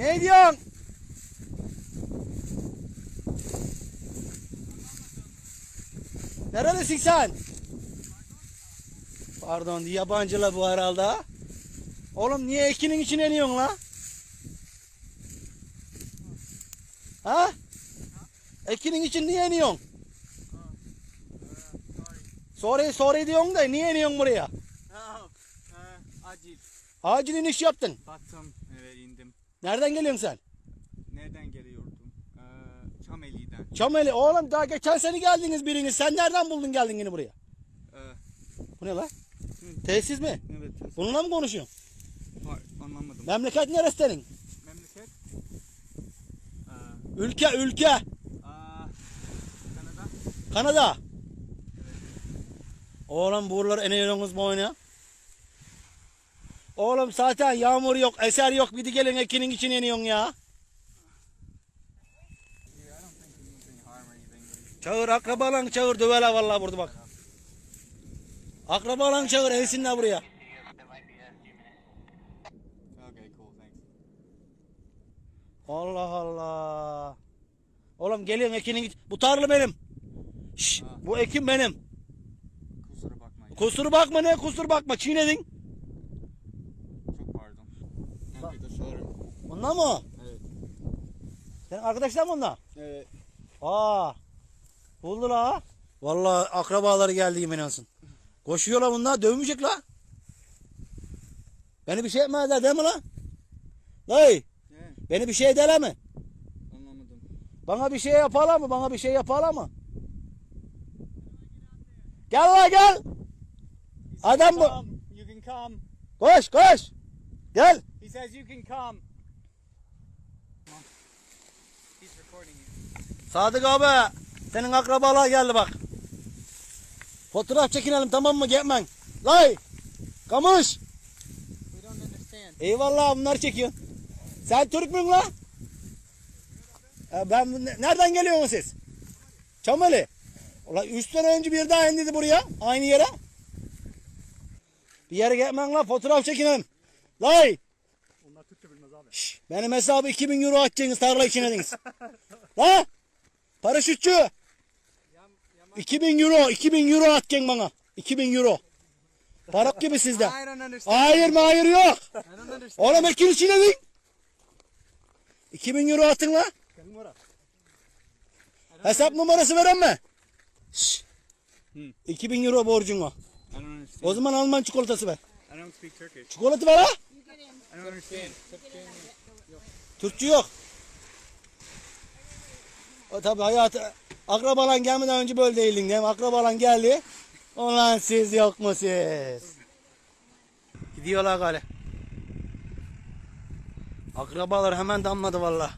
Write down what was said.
Ne diyorsun? Nerelisin sen? Pardon yabancıla bu herhalde. ha? Oğlum niye ekinin içine iniyorsun la? Ha? Ekinin için niye iniyorsun? Sorry sorry diyorsun da niye iniyorsun buraya? E, acil. Acil iniş yaptın. Battım. Evet indim. Nereden geliyorsun sen? Nereden geliyordum? E, Çameli'den. Çameli oğlum daha geçen sene geldiniz biriniz. Sen nereden buldun geldin yine buraya? E, Bu ne la? Tesis mi? evet. Bununla mı konuşuyorsun? Hayır, anlamadım. Memleket neresi senin? Memleket? E, Ülke ülke. aa, Kanada. Kanada. Oğlum buralar eniyorsunuz mu oyuna? Oğlum zaten yağmur yok, eser yok. Bir de gelin ekinin için iniyorsun ya. Çağır akrabalan çağır dövele vallahi burada bak. Akrabalan çağır elsinler buraya. Allah Allah. Oğlum gelin ekinin iç- Bu tarla benim. Şş, bu ekim benim. Kusura bakmayın. Kusur bakma ne kusur bakma çiğnedin. Bunlar mı? Evet. Senin arkadaşlar mı onlar? Evet. Aa. Buldu la. Vallahi akrabaları geldi yemin olsun. Koşuyorlar bunlar dövmeyecek la. Beni bir şey etmezler değil mi la? Dayı Ne? beni bir şey ederler mi? Anlamadım. Bana bir şey yaparlar mı? Bana bir şey yaparlar mı? Gel la gel. Adam bu. Come, You can come. Koş koş. Gel. He says you can come. Sadık abi. Senin akrabalar geldi bak. Fotoğraf çekinelim tamam mı? Gitmen. Lay. Kamış. Eyvallah bunlar çekiyor. Sen Türk müsün la? E, ben ne- nereden geliyorsunuz siz? Çameli. Ulan 3 sene önce bir daha indiydi buraya. Aynı yere. Bir yere gitmen la fotoğraf çekinelim. Lay. Abi. Şş, benim hesabı 2000 euro atacaksınız tarla için ediniz. la. Paraşütçü. 2000 euro, 2000 euro atacaksın bana. 2000 euro. Para gibi sizde. Hayır mı hayır yok. Oğlum ekin içine din. 2000 euro atın la. Hesap numarası veren mi? Hı. 2000 euro borcun var. O zaman Alman çikolatası ver. I don't speak Turkish. Çikolata ver ha. I don't understand. Türkçü yok. O tabi hayatı akrabalan gelmeden önce böyle değildin değil mi? Akrabalan geldi. Ulan siz yok mu siz? Gidiyorlar gale. Akrabalar hemen damladı valla.